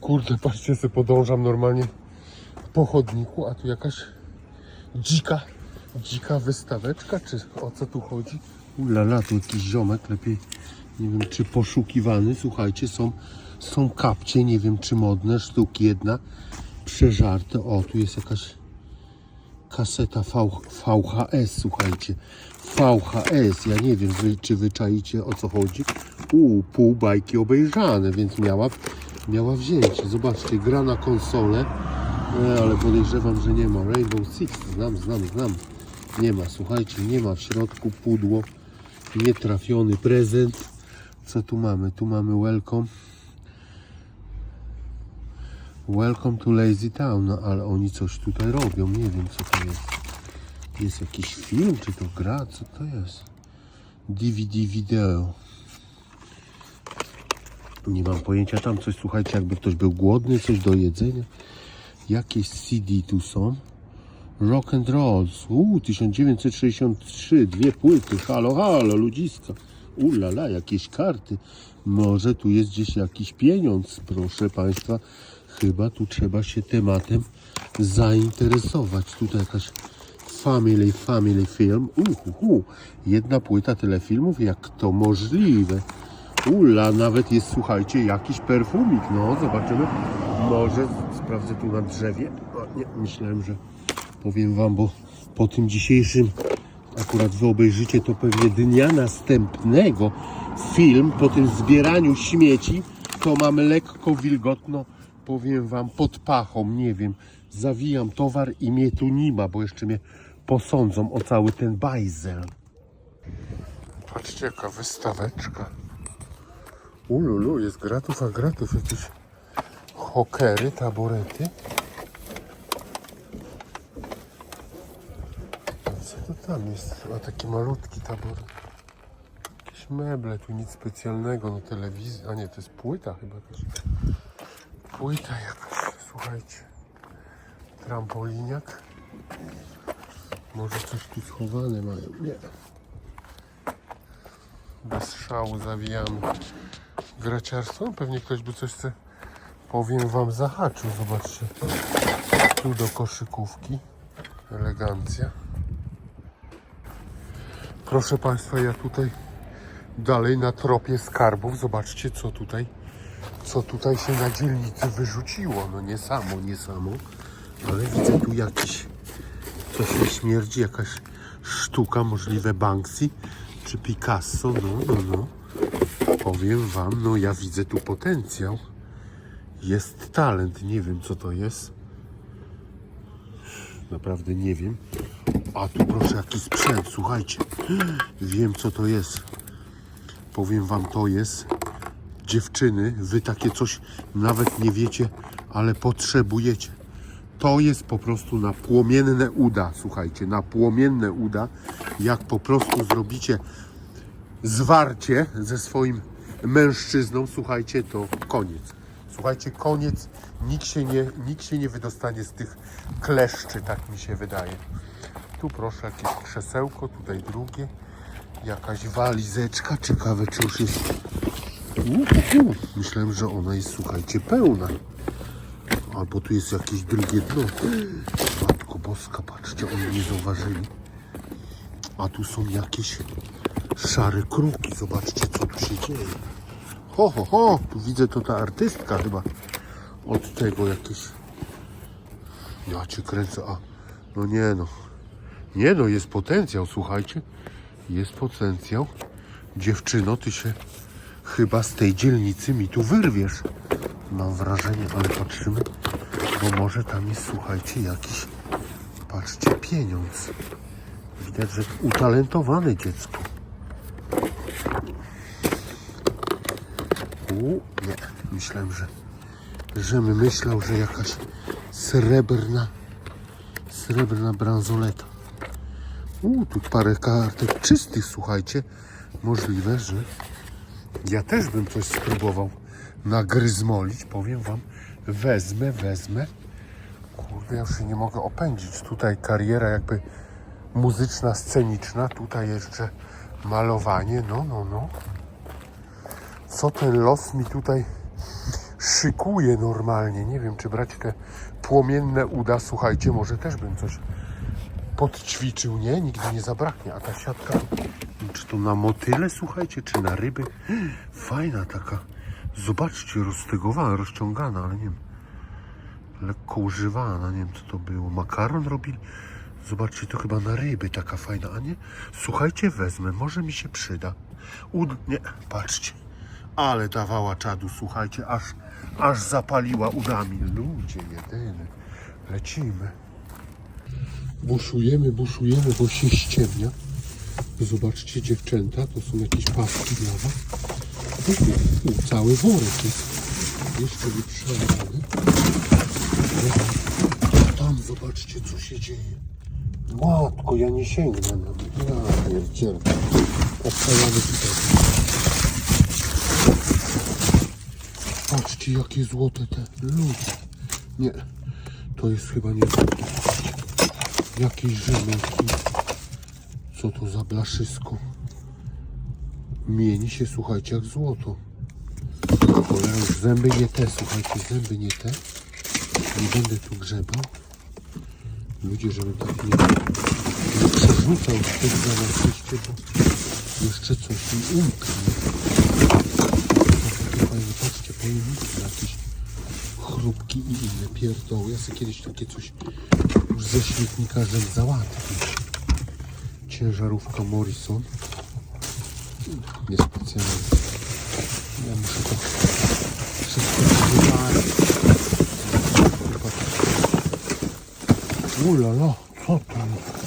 Kurde, patrzcie, sobie podążam normalnie po chodniku, a tu jakaś dzika, dzika wystaweczka, czy o co tu chodzi? Ulala, tu jakiś ziomek, lepiej, nie wiem, czy poszukiwany, słuchajcie, są, są kapcie, nie wiem, czy modne, sztuki jedna, przeżarte, o, tu jest jakaś kaseta v, VHS, słuchajcie, VHS, ja nie wiem, wy, czy wy czaicie o co chodzi, u, pół bajki obejrzane, więc miała, miała wzięcie, zobaczcie, gra na konsolę, e, ale podejrzewam, że nie ma, Rainbow Six, znam, znam, znam, nie ma, słuchajcie, nie ma w środku pudło, nietrafiony prezent, co tu mamy, tu mamy welcome, Welcome to Lazy Town, no ale oni coś tutaj robią, nie wiem co to jest. Jest jakiś film, czy to gra, co to jest? DVD wideo. Nie mam pojęcia, tam coś, słuchajcie, jakby ktoś był głodny, coś do jedzenia. Jakieś CD tu są. Rock and Rolls, uuu, 1963, dwie płyty, halo, halo, ludziska. Ulala, jakieś karty. Może tu jest gdzieś jakiś pieniądz, proszę Państwa. Chyba tu trzeba się tematem zainteresować. Tutaj jakaś family, family film. Uhuhu, jedna płyta telefilmów, jak to możliwe. Ula, nawet jest, słuchajcie, jakiś perfumik. No, zobaczymy. Może sprawdzę tu na drzewie. O, nie, myślałem, że powiem Wam, bo po tym dzisiejszym, akurat Wy obejrzycie to pewnie dnia następnego, film po tym zbieraniu śmieci, to mamy lekko wilgotno, powiem Wam, pod pachą, nie wiem, zawijam towar i mnie tu nie ma, bo jeszcze mnie posądzą o cały ten bajzel. Patrzcie, jaka wystaweczka. Ululu, jest gratów, a gratów, jakieś hokery, taborety. Co to tam jest? A taki malutki taboret. Jakieś meble, tu nic specjalnego, no telewizja, a nie, to jest płyta chyba też. Płyta jakaś, słuchajcie. Trampoliniak. Może coś tu schowane mają, nie. Bez szału zawijamy. Graciarstwo, pewnie ktoś by coś chce, powiem wam, zahaczył, zobaczcie. Tu do koszykówki. Elegancja. Proszę Państwa, ja tutaj dalej na tropie skarbów. Zobaczcie, co tutaj, co tutaj się na dzielnicy wyrzuciło. No nie samo, nie samo, ale widzę tu jakiś, coś mi śmierdzi, jakaś sztuka, możliwe Banksy czy Picasso. No, no, no. Powiem Wam, no ja widzę tu potencjał. Jest talent, nie wiem co to jest. Naprawdę nie wiem. A tu proszę jaki sprzęt, słuchajcie. Wiem co to jest. Powiem wam to jest. Dziewczyny, wy takie coś nawet nie wiecie, ale potrzebujecie. To jest po prostu na płomienne uda, słuchajcie, na płomienne uda. Jak po prostu zrobicie zwarcie ze swoim mężczyzną, słuchajcie, to koniec. Słuchajcie, koniec. Nikt się nie, nikt się nie wydostanie z tych kleszczy, tak mi się wydaje. Tu proszę jakieś krzesełko, tutaj drugie. Jakaś walizeczka. Ciekawe, czy już jest. Uhu, myślałem, że ona jest, słuchajcie, pełna. Albo tu jest jakieś drugie dno. Matko Boska, patrzcie, oni nie zauważyli. A tu są jakieś szare kruki. Zobaczcie, co tu się dzieje. Ho, ho, ho, tu widzę to ta artystka chyba. Od tego jakieś. Ja cię kręcę, a no nie no. Nie no, jest potencjał, słuchajcie. Jest potencjał. Dziewczyno, ty się chyba z tej dzielnicy mi tu wyrwiesz. Mam wrażenie, ale patrzymy, bo może tam jest, słuchajcie, jakiś, patrzcie, pieniądz. Widać, że utalentowane dziecko. Nie, myślałem, że, że my myślał, że jakaś srebrna, srebrna bransoleta. U, tu parę kartek czystych, słuchajcie. Możliwe, że ja też bym coś spróbował nagryzmolić, powiem wam. Wezmę, wezmę. Kurde, ja już się nie mogę opędzić. Tutaj kariera jakby muzyczna, sceniczna. Tutaj jeszcze malowanie. No, no, no. Co ten los mi tutaj szykuje normalnie. Nie wiem, czy brać te płomienne uda. Słuchajcie, może też bym coś podćwiczył, nie? Nigdy nie zabraknie. A ta siatka, czy to na motyle, słuchajcie, czy na ryby? Fajna taka. Zobaczcie, roztegowana, rozciągana, ale nie wiem. Lekko używana, nie wiem co to było. Makaron robili? Zobaczcie, to chyba na ryby taka fajna, a nie? Słuchajcie, wezmę, może mi się przyda. Nie, patrzcie. Ale dawała czadu, słuchajcie, aż, aż zapaliła udami. Ludzie jedyny. Lecimy. Buszujemy, buszujemy, bo się ściemnia. Zobaczcie, dziewczęta, to są jakieś paski dla was. Cały worek jest. Jeszcze nie przelany. Tam zobaczcie, co się dzieje. Matko, ja nie sięgnę. Ja pierdzielę. Obstawiamy tutaj. Patrzcie, jakie złote te ludzie. Nie, to jest chyba nie złoto. Jakieś rzemelki. Co to za blaszysko? Mieni się, słuchajcie, jak złoto. Cholera, już zęby nie te, słuchajcie, zęby nie te. Nie będę tu grzebał. Ludzie, żebym tak nie, nie przerzucał tych zamiast bo jeszcze coś mi umknie. Jakieś chrupki i inne pierdoły. Ja sobie kiedyś takie coś już ze śmietnika żem załatwił. Ciężarówka Morrison. Niespecjalnie. Ja muszę to wszystko wywalić. Ulala, co jest?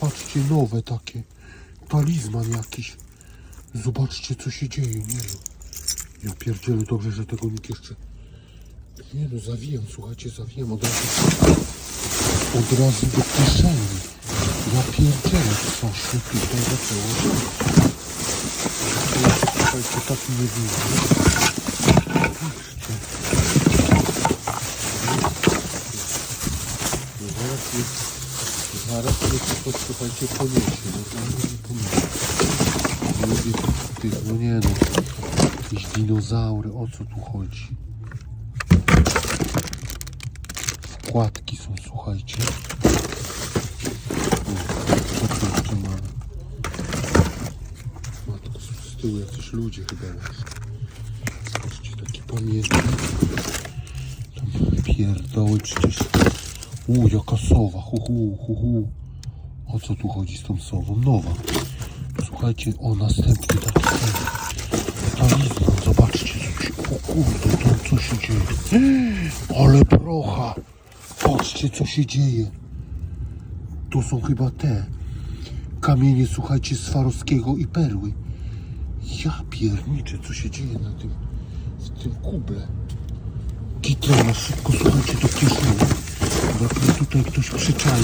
Patrzcie, nowe takie. Talizman jakiś. Zobaczcie, co się dzieje, nie no. Ja pierdzielę, dobrze, że tego nikt jeszcze... Nie no, zawijam, słuchajcie, zawijam od razu... Od razu do kieszeni. Ja pierdzielę, coś się tutaj zaczęło się. Słuchajcie, tak nie widzę. Patrzcie. No zaraz jest... Zaraz to posłuchajcie poniesie, normalnie nie poniesie. Lubię tych, no nie no, jakieś dinozaury, o co tu chodzi? Wkładki są, słuchajcie. O, co tu jeszcze mamy? Matko, z tyłu jacyś ludzie chyba jest. Zobaczcie, taki pamiętnik. Tam pierdoły przecież. U, jaka sowa, hu, hu, hu, hu. O co tu chodzi z tą sową? Nowa. Słuchajcie, o następny taki talizman. Zobaczcie, o kurde, tam co się dzieje. Ale procha. Patrzcie, co się dzieje. To są chyba te kamienie, słuchajcie, Swarowskiego i perły. Ja pierniczę, co się dzieje na tym, w tym kuble. Kitrona, szybko, słuchajcie, do kieszeni. Mnie tutaj ktoś przyczai,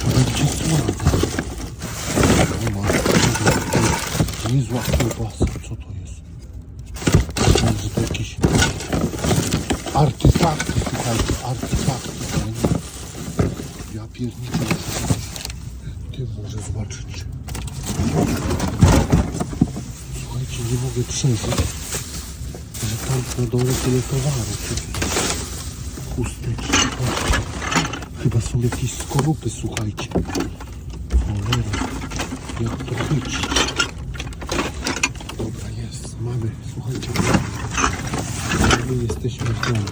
to będzie matko, Niezła kiełbasa, co to jest? Myślałem, że to jakieś artefakty, słuchajcie, artefakty. Ja pierniczę, tym może zobaczyć. Słuchajcie, nie mogę przeżyć, że tam na dole tyle towaru. Chusteczki, patrzcie. Chyba są jakieś skorupy, słuchajcie. Cholera, jak to chycić? Dobra, jest, mamy, słuchajcie. My jesteśmy w domu.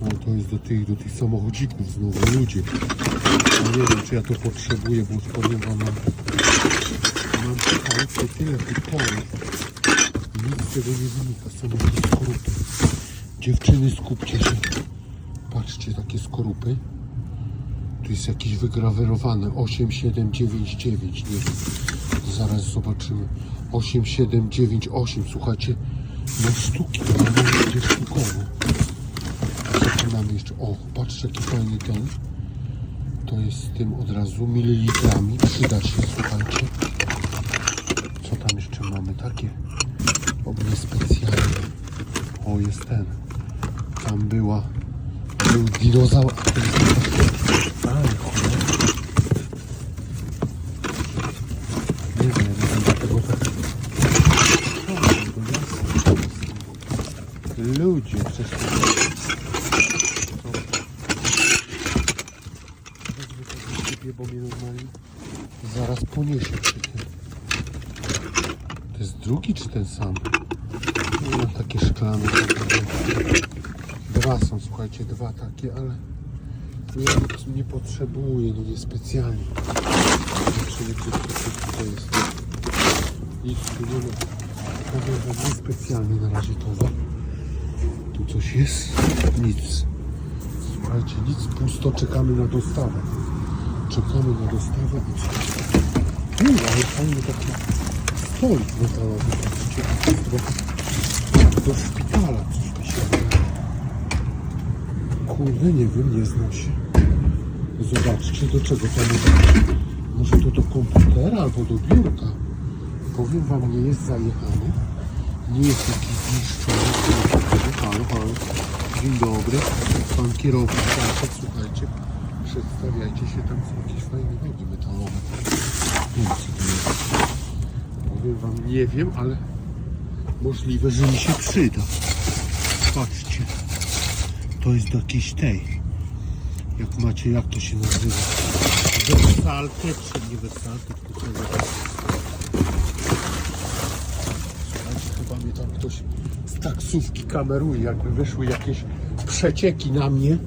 O, to jest do tych, do tych samochodzików znowu, ludzie. Nie wiem, czy ja to potrzebuję, bo powiem wam, mam, mam słuchajcie, tyle typowych. Nic z tego nie wynika, są jakieś skorupy. Dziewczyny, skupcie się. Patrzcie, takie skorupy. Tu jest jakieś wygrawerowane 8799, nie wiem. Zaraz zobaczymy. 8798, słuchajcie. No sztuki, to mamy gdzie sztukowo. Mamy jeszcze? O, patrzcie jaki fajny ten. To jest z tym od razu mililitrami. Przyda się, słuchajcie. Co tam jeszcze mamy? Takie ognie specjalne. O, jest ten. Tam była był dinozaur. a jest Ale cholera. Nie wiem, ja nie będę tego tak... O, do lasu. To... To do siebie, bo mnie normalnie zaraz poniesie przy tym. To jest drugi czy ten sam? Nie mam takie szklane. Dwa są, słuchajcie, dwa takie, ale nic nie potrzebuję, no nie specjalnie. Gdzie to, to jest. Nic tu nie ma. Powiem wam, nie na razie towar. Tu coś jest? Nic. Słuchajcie, nic pusto, czekamy na dostawę. Czekamy na dostawę i co? Uuu, ale fajny taki stolik. Patrzcie, do, szpitala coś mi się. Kurde, nie wiem, nie znam się. Zobaczcie, do czego to może Może to do komputera albo do biurka. Powiem wam, nie jest zajechany. Nie jest jakiś zniszczony. Halo, halo. Dzień dobry. Pan kierowca, słuchajcie. Przedstawiajcie się, tam są jakieś fajne nogi metalowe. Nie wiem, co to jest. Powiem wam, nie wiem, ale możliwe, że mi się przyda. Patrzcie. To jest do jakiejś tej. Jak macie, jak to się nazywa? Wersalkę, czy nie wersalkę, tylko za- Słuchajcie, chyba mnie tam ktoś z taksówki kameruje, jakby wyszły jakieś przecieki na mnie,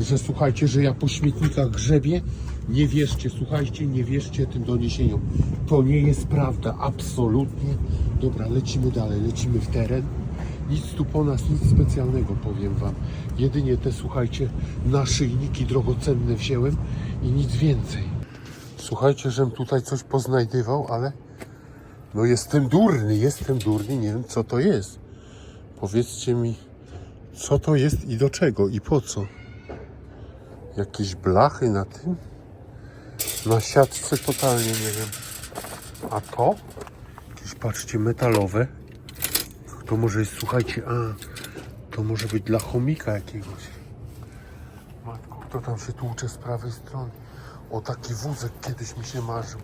że słuchajcie, że ja po śmietnikach grzebię. Nie wierzcie, słuchajcie, nie wierzcie tym doniesieniom. To nie jest prawda, absolutnie. Dobra, lecimy dalej, lecimy w teren. Nic tu po nas, nic specjalnego, powiem wam. Jedynie te, słuchajcie, naszyjniki drogocenne wziąłem i nic więcej. Słuchajcie, żem tutaj coś poznajdywał, ale no jestem durny, jestem durny, nie wiem co to jest. Powiedzcie mi, co to jest i do czego i po co? Jakieś blachy na tym? Na siatce totalnie nie wiem. A to? Jakieś patrzcie metalowe. To może jest, słuchajcie, a to może być dla chomika jakiegoś. Matko, kto tam się tłucze z prawej strony? O taki wózek kiedyś mi się marzył.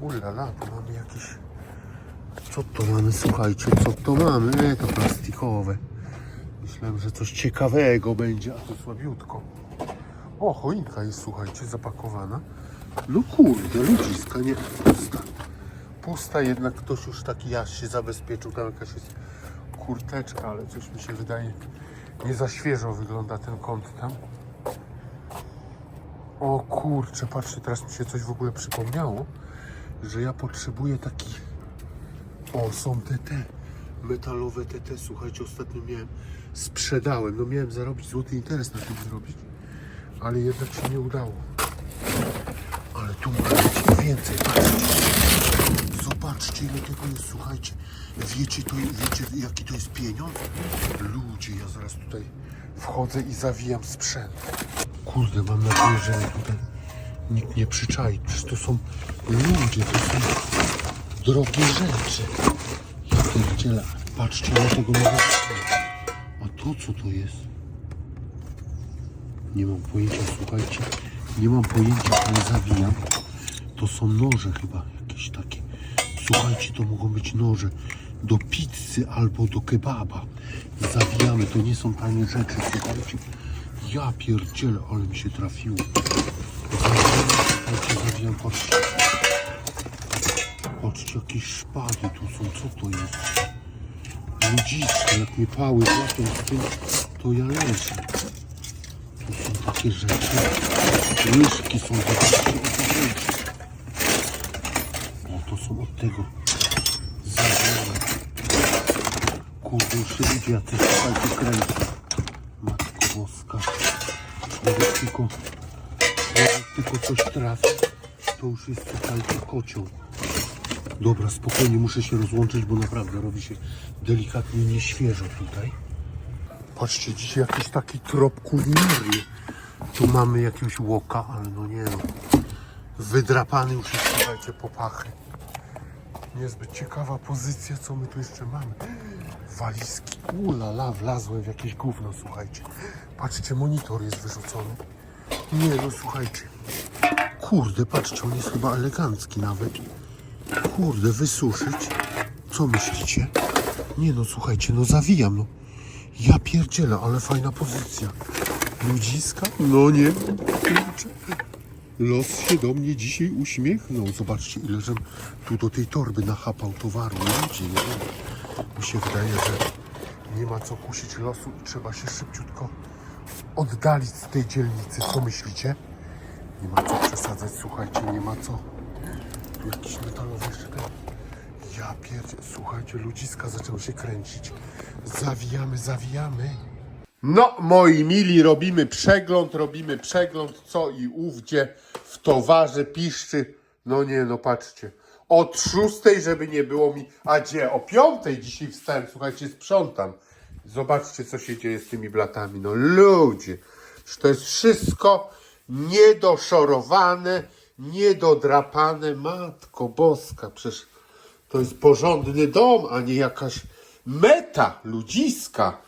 Ulala, tu mamy jakieś co to mamy, słuchajcie, co to mamy? E, to plastikowe. Myślałem, że coś ciekawego będzie, a to słabiutko. O, choinka jest, słuchajcie, zapakowana. No kurde, ludziska, nie pusta. Pusta, jednak ktoś już taki jaś się zabezpieczył. Tam jakaś jest kurteczka, ale coś mi się wydaje, nie za świeżo wygląda ten kąt tam. O kurczę, patrzcie, teraz mi się coś w ogóle przypomniało, że ja potrzebuję taki o, są te te metalowe te. Słuchajcie, ostatnio miałem, sprzedałem. No miałem zarobić złoty interes na tym zrobić, ale jednak się nie udało. Ale tu być więcej. Patrzcie. Zobaczcie ile tego jest, słuchajcie. Wiecie, to, wiecie jaki to jest pieniądz? Ludzie, ja zaraz tutaj wchodzę i zawijam sprzęt. Kurde, mam nadzieję, że tutaj nikt nie przyczai. Przecież to są ludzie, to są drogie rzeczy. Ja pierdzielę. Patrzcie na tego nowego. A to co to jest? Nie mam pojęcia, słuchajcie. Nie mam pojęcia, ale zawijam. To są noże chyba jakieś takie. Słuchajcie, to mogą być noże do pizzy albo do kebaba. Zawijamy, to nie są tanie rzeczy, słuchajcie. Ja pierdzielę, ale mi się trafiło. Zawijam, słuchajcie, zawijam, patrzcie. Patrzcie, jakieś szpady tu są, co to jest? Ludziska, jak mnie pały złapią z tym, to ja leżę. Tu są takie rzeczy. Łyżki są, zobaczcie, o te to są od tego zawiane. Kurde, już się ludzie jacyś słuchajcie kręcą. Matko Boska. Nawet tylko, tylko coś trafi, to już jest słuchajcie kocioł. Dobra, spokojnie muszę się rozłączyć, bo naprawdę robi się delikatnie nieświeżo tutaj. Patrzcie, dzisiaj jakiś taki trop kulinarny. Tu mamy jakiegoś łoka, ale no nie no. Wydrapany już jest, słuchajcie, po pachy. Niezbyt ciekawa pozycja, co my tu jeszcze mamy. Walizki. Ulala, wlazłem w jakieś gówno, słuchajcie. Patrzcie, monitor jest wyrzucony. Nie no, słuchajcie. Kurde, patrzcie, on jest chyba elegancki nawet. Kurde, wysuszyć? Co myślicie? Nie no, słuchajcie, no zawijam, no. Ja pierdzielę, ale fajna pozycja. Ludziska? No nie. Los się do mnie dzisiaj uśmiechnął. Zobaczcie, ile żem tu do tej torby nachapał towaru. Ludzie, nie wiem. Mi się wydaje, że nie ma co kusić losu i trzeba się szybciutko oddalić z tej dzielnicy. Co myślicie? Nie ma co przesadzać, słuchajcie, nie ma co. Jakiś metalowy jeszcze. Ja pierdzie, słuchajcie, ludziska zaczęły się kręcić. Zawijamy, zawijamy. No, moi mili, robimy przegląd, robimy przegląd, co i ówdzie w towarze piszczy. No nie, no patrzcie. Od szóstej, żeby nie było mi. A gdzie? O piątej dzisiaj wstałem, słuchajcie, sprzątam. Zobaczcie, co się dzieje z tymi blatami. No ludzie, to jest wszystko niedoszorowane, niedodrapane. Matko boska, przecież to jest porządny dom, a nie jakaś meta ludziska.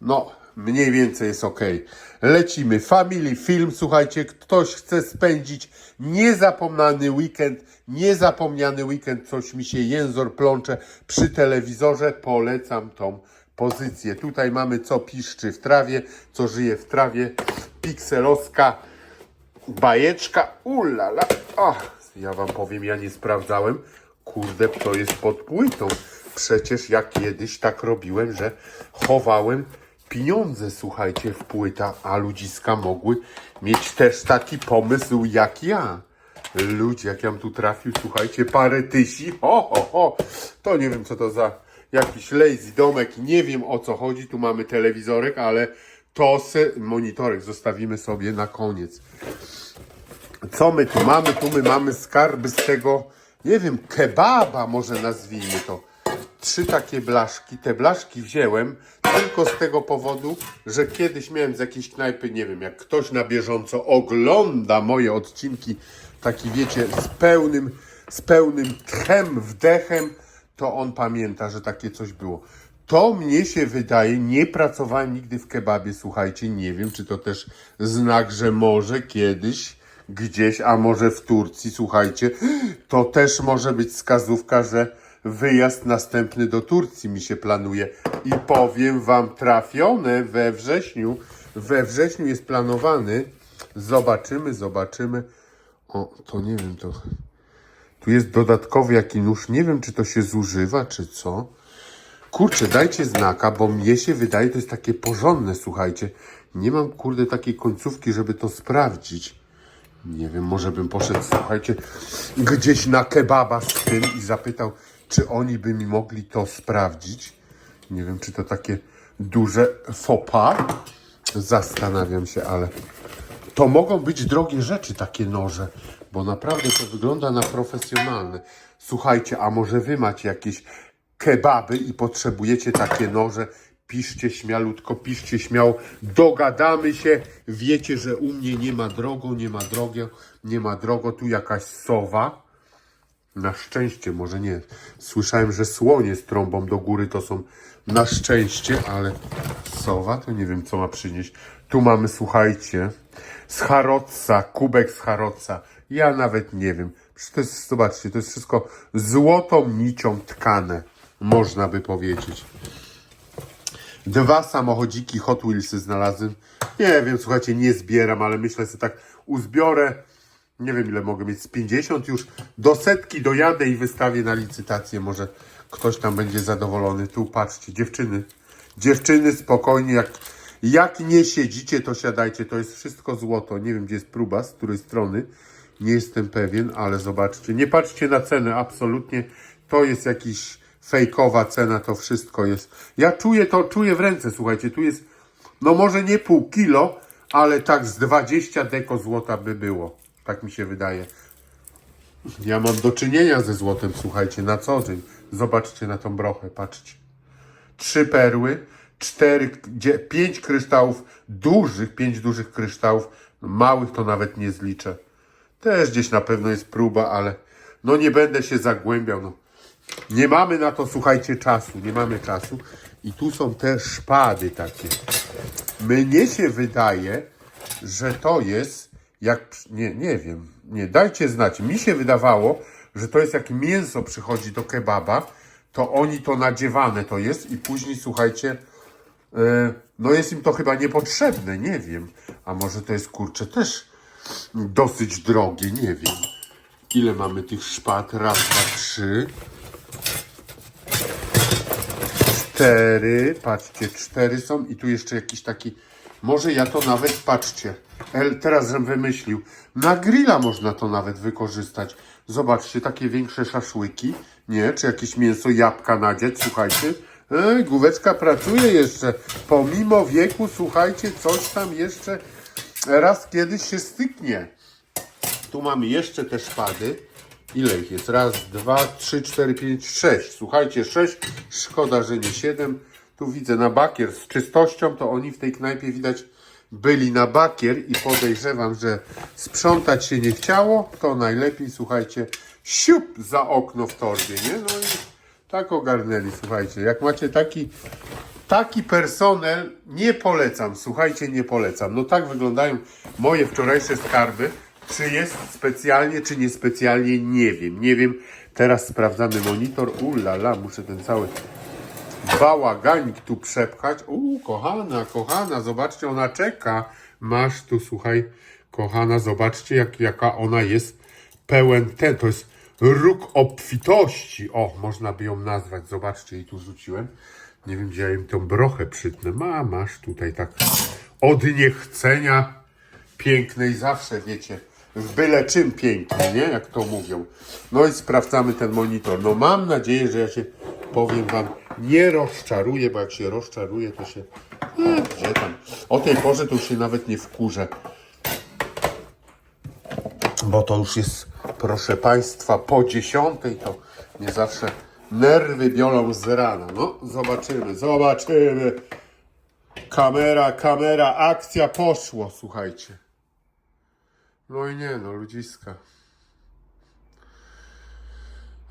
No, mniej więcej jest ok. Lecimy. Family Film. Słuchajcie, ktoś chce spędzić niezapomniany weekend, niezapomniany weekend, coś mi się jęzor plącze przy telewizorze. Polecam tą pozycję. Tutaj mamy co piszczy w trawie, co żyje w trawie. Pikselowska bajeczka. Ulala. O, ja wam powiem, ja nie sprawdzałem. Kurde, to jest pod płytą. Przecież ja kiedyś tak robiłem, że chowałem pieniądze, słuchajcie, w płyta, a ludziska mogły mieć też taki pomysł jak ja. Ludzie, jak ja tu trafił, słuchajcie, parę tysi, ho, ho, ho. To nie wiem, co to za jakiś lazy domek, nie wiem o co chodzi. Tu mamy telewizorek, ale to se, monitorek zostawimy sobie na koniec. Co my tu mamy? Tu my mamy skarby z tego, nie wiem, kebaba może nazwijmy to. Trzy takie blaszki. Te blaszki wziąłem tylko z tego powodu, że kiedyś miałem z jakiejś knajpy, nie wiem, jak ktoś na bieżąco ogląda moje odcinki, taki wiecie, z pełnym, z pełnym tchem, wdechem, to on pamięta, że takie coś było. To mnie się wydaje, nie pracowałem nigdy w kebabie, słuchajcie, nie wiem, czy to też znak, że może kiedyś gdzieś, a może w Turcji, słuchajcie, to też może być wskazówka, że wyjazd następny do Turcji mi się planuje. I powiem wam, trafione we wrześniu, we wrześniu jest planowany. Zobaczymy, zobaczymy. O, to nie wiem, to... Tu jest dodatkowy jaki nóż, nie wiem, czy to się zużywa, czy co. Kurczę, dajcie znaka, bo mnie się wydaje, to jest takie porządne, słuchajcie. Nie mam, kurde, takiej końcówki, żeby to sprawdzić. Nie wiem, może bym poszedł, słuchajcie, gdzieś na kebaba z tym i zapytał, czy oni by mi mogli to sprawdzić. Nie wiem, czy to takie duże fopa. Zastanawiam się, ale to mogą być drogie rzeczy, takie noże, bo naprawdę to wygląda na profesjonalne. Słuchajcie, a może wy macie jakieś kebaby i potrzebujecie takie noże? Piszcie śmialutko, piszcie śmiało, dogadamy się. Wiecie, że u mnie nie ma drogo, nie ma drogo, nie ma drogo. Tu jakaś sowa. Na szczęście, może nie. Słyszałem, że słonie z trąbą do góry to są na szczęście, ale sowa to nie wiem, co ma przynieść. Tu mamy, słuchajcie, z kubek z. Ja nawet nie wiem. To jest, zobaczcie, to jest wszystko złotą nicią tkane, można by powiedzieć. Dwa samochodziki Hot Wheelsy znalazłem. Nie wiem, słuchajcie, nie zbieram, ale myślę sobie tak, uzbiorę. Nie wiem, ile mogę mieć, z 50 już. Do setki dojadę i wystawię na licytację. Może ktoś tam będzie zadowolony. Tu patrzcie, dziewczyny. Dziewczyny, spokojnie, jak, jak nie siedzicie, to siadajcie. To jest wszystko złoto. Nie wiem, gdzie jest próba, z której strony. Nie jestem pewien, ale zobaczcie. Nie patrzcie na cenę, absolutnie. To jest jakiś fejkowa cena, to wszystko jest. Ja czuję to, czuję w ręce, słuchajcie. Tu jest, no może nie pół kilo, ale tak z 20 deko złota by było. Tak mi się wydaje. Ja mam do czynienia ze złotem, słuchajcie, na co dzień. Zobaczcie na tą brochę, patrzcie. Trzy perły, cztery, pięć kryształów dużych, pięć dużych kryształów. Małych to nawet nie zliczę. Też gdzieś na pewno jest próba, ale no nie będę się zagłębiał. No. Nie mamy na to, słuchajcie, czasu. Nie mamy czasu. I tu są te szpady takie. Mnie się wydaje, że to jest jak. Nie, nie wiem. Nie, dajcie znać. Mi się wydawało, że to jest jak mięso przychodzi do kebaba, to oni to nadziewane to jest i później, słuchajcie, E, no jest im to chyba niepotrzebne, nie wiem. A może to jest kurczę też dosyć drogie, nie wiem. Ile mamy tych szpat? Raz, dwa, trzy. Cztery. Patrzcie, cztery są i tu jeszcze jakiś taki. Może ja to nawet, patrzcie. Teraz żem wymyślił. Na grilla można to nawet wykorzystać. Zobaczcie, takie większe szaszłyki. Nie, czy jakieś mięso, jabłka nadzieć, słuchajcie. E, główeczka pracuje jeszcze. Pomimo wieku, słuchajcie, coś tam jeszcze raz kiedyś się styknie. Tu mamy jeszcze te szpady. Ile ich jest? Raz, dwa, trzy, cztery, pięć, sześć. Słuchajcie, sześć. Szkoda, że nie siedem. Tu widzę na bakier z czystością, to oni w tej knajpie widać byli na bakier i podejrzewam, że sprzątać się nie chciało, to najlepiej, słuchajcie, siup za okno w torbie, nie? No i tak ogarnęli, słuchajcie. Jak macie taki Taki personel nie polecam, słuchajcie, nie polecam. No tak wyglądają moje wczorajsze skarby. Czy jest specjalnie, czy niespecjalnie, nie wiem. Nie wiem. Teraz sprawdzamy monitor. Ulala, muszę ten cały bałaganik tu przepchać. U, kochana, kochana, zobaczcie, ona czeka. Masz tu, słuchaj, kochana, zobaczcie, jak, jaka ona jest pełen ten. To jest róg obfitości. O, można by ją nazwać. Zobaczcie, i tu rzuciłem. Nie wiem, gdzie ja im tą brochę przytnę. Ma, masz tutaj tak od niechcenia pięknej zawsze, wiecie, w byle czym pięknie, nie? Jak to mówią. No i sprawdzamy ten monitor. No mam nadzieję, że ja się, powiem wam, nie rozczaruję, bo jak się rozczaruję, to się, e, gdzie tam. O tej porze to już się nawet nie wkurzę. Bo to już jest, proszę Państwa, po dziesiątej, to mnie zawsze nerwy biorą z rana. No, zobaczymy, zobaczymy. Kamera, kamera, akcja poszło, słuchajcie. No i nie, no, ludziska.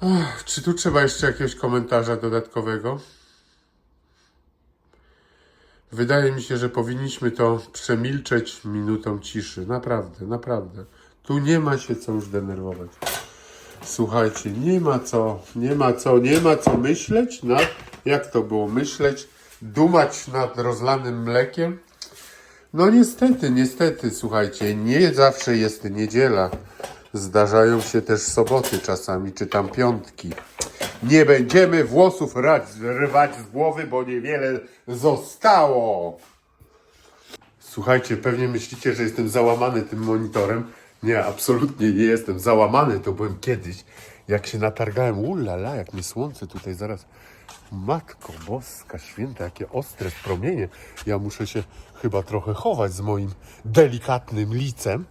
Ach, czy tu trzeba jeszcze jakiegoś komentarza dodatkowego? Wydaje mi się, że powinniśmy to przemilczeć minutą ciszy. Naprawdę, naprawdę. Tu nie ma się co już denerwować. Słuchajcie, nie ma co, nie ma co, nie ma co myśleć nad, jak to było myśleć, dumać nad rozlanym mlekiem. No niestety, niestety, słuchajcie, nie zawsze jest niedziela. Zdarzają się też soboty czasami, czy tam piątki. Nie będziemy włosów rwać z głowy, bo niewiele zostało. Słuchajcie, pewnie myślicie, że jestem załamany tym monitorem. Nie, absolutnie nie jestem załamany. To byłem kiedyś, jak się natargałem. Ulala, jak mi słońce tutaj zaraz. Matko Boska Święta, jakie ostre promienie. Ja muszę się chyba trochę chować z moim delikatnym licem.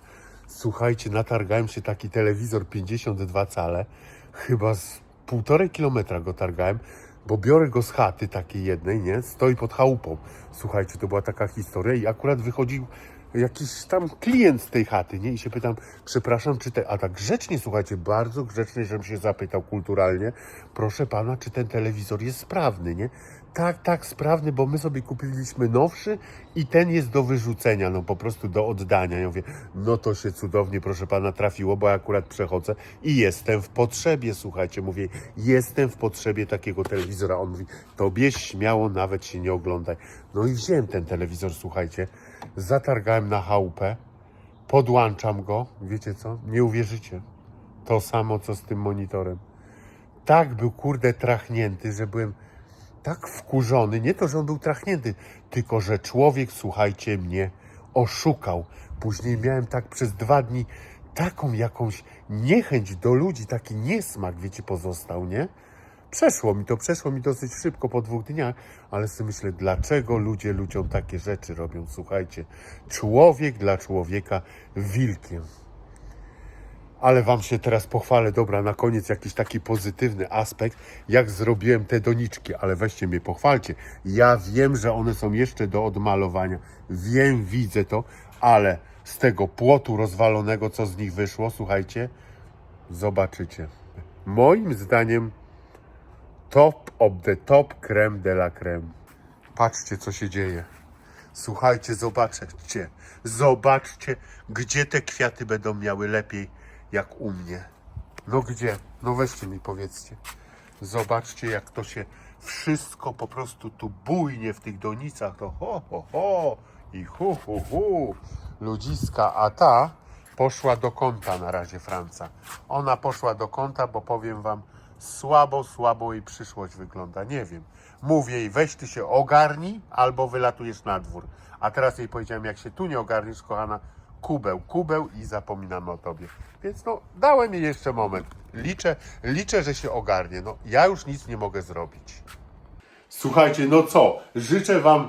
Słuchajcie, natargałem się taki telewizor 52 cale. Chyba z półtorej kilometra go targałem, bo biorę go z chaty takiej jednej, nie? Stoi pod chałupą. Słuchajcie, to była taka historia i akurat wychodził jakiś tam klient z tej chaty, nie? I się pytam, przepraszam, czy te, a tak grzecznie, słuchajcie, bardzo grzecznie, żebym się zapytał kulturalnie, proszę pana, czy ten telewizor jest sprawny, nie? Tak, tak, sprawny, bo my sobie kupiliśmy nowszy i ten jest do wyrzucenia, no po prostu do oddania. Ja mówię, no to się cudownie, proszę pana, trafiło, bo ja akurat przechodzę i jestem w potrzebie, słuchajcie, mówię, jestem w potrzebie takiego telewizora. On mówi, tobie śmiało nawet się nie oglądaj. No i wziąłem ten telewizor, słuchajcie, zatargałem na chałupę, podłączam go, wiecie co, nie uwierzycie, to samo co z tym monitorem. Tak był, kurde, trachnięty, że byłem tak wkurzony, nie to, że on był trachnięty, tylko że człowiek, słuchajcie, mnie oszukał. Później miałem tak przez dwa dni taką jakąś niechęć do ludzi, taki niesmak, wiecie, pozostał, nie? Przeszło mi to, przeszło mi dosyć szybko po dwóch dniach, ale sobie myślę, dlaczego ludzie ludziom takie rzeczy robią? Słuchajcie, człowiek dla człowieka wilkiem. Ale Wam się teraz pochwalę, dobra, na koniec jakiś taki pozytywny aspekt, jak zrobiłem te doniczki, ale weźcie mnie, pochwalcie. Ja wiem, że one są jeszcze do odmalowania, wiem, widzę to, ale z tego płotu rozwalonego, co z nich wyszło, słuchajcie, zobaczycie. Moim zdaniem top of the top, creme de la creme. Patrzcie, co się dzieje. Słuchajcie, zobaczcie, zobaczcie, gdzie te kwiaty będą miały lepiej, jak u mnie. No gdzie? No weźcie mi powiedzcie. Zobaczcie, jak to się wszystko po prostu tu bujnie w tych donicach, to ho, ho, ho i hu, hu, hu. Ludziska, a ta poszła do kąta na razie Franca. Ona poszła do kąta, bo powiem wam, słabo, słabo jej przyszłość wygląda. Nie wiem. Mówię jej, weź ty się ogarnij, albo wylatujesz na dwór. A teraz jej powiedziałem, jak się tu nie ogarniesz, kochana, kubeł, kubeł i zapominamy o tobie. Więc no, dałem jej jeszcze moment. Liczę, liczę, że się ogarnie. No, ja już nic nie mogę zrobić. Słuchajcie, no co? Życzę Wam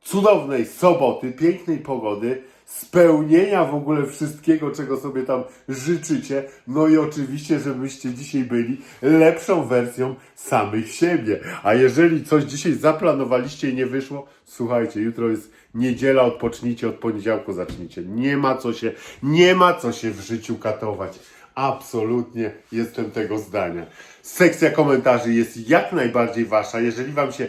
cudownej soboty, pięknej pogody, spełnienia w ogóle wszystkiego, czego sobie tam życzycie. No i oczywiście, żebyście dzisiaj byli lepszą wersją samych siebie. A jeżeli coś dzisiaj zaplanowaliście i nie wyszło, słuchajcie, jutro jest niedziela, odpocznijcie, od poniedziałku zacznijcie. Nie ma co się, nie ma co się w życiu katować. Absolutnie jestem tego zdania. Sekcja komentarzy jest jak najbardziej wasza. Jeżeli wam się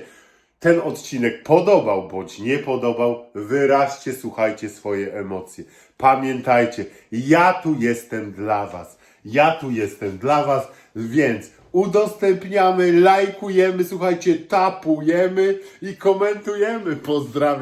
ten odcinek podobał bądź nie podobał, wyraźcie, słuchajcie swoje emocje. Pamiętajcie, ja tu jestem dla was. Ja tu jestem dla was, więc udostępniamy, lajkujemy, słuchajcie, tapujemy i komentujemy. Pozdrawiam.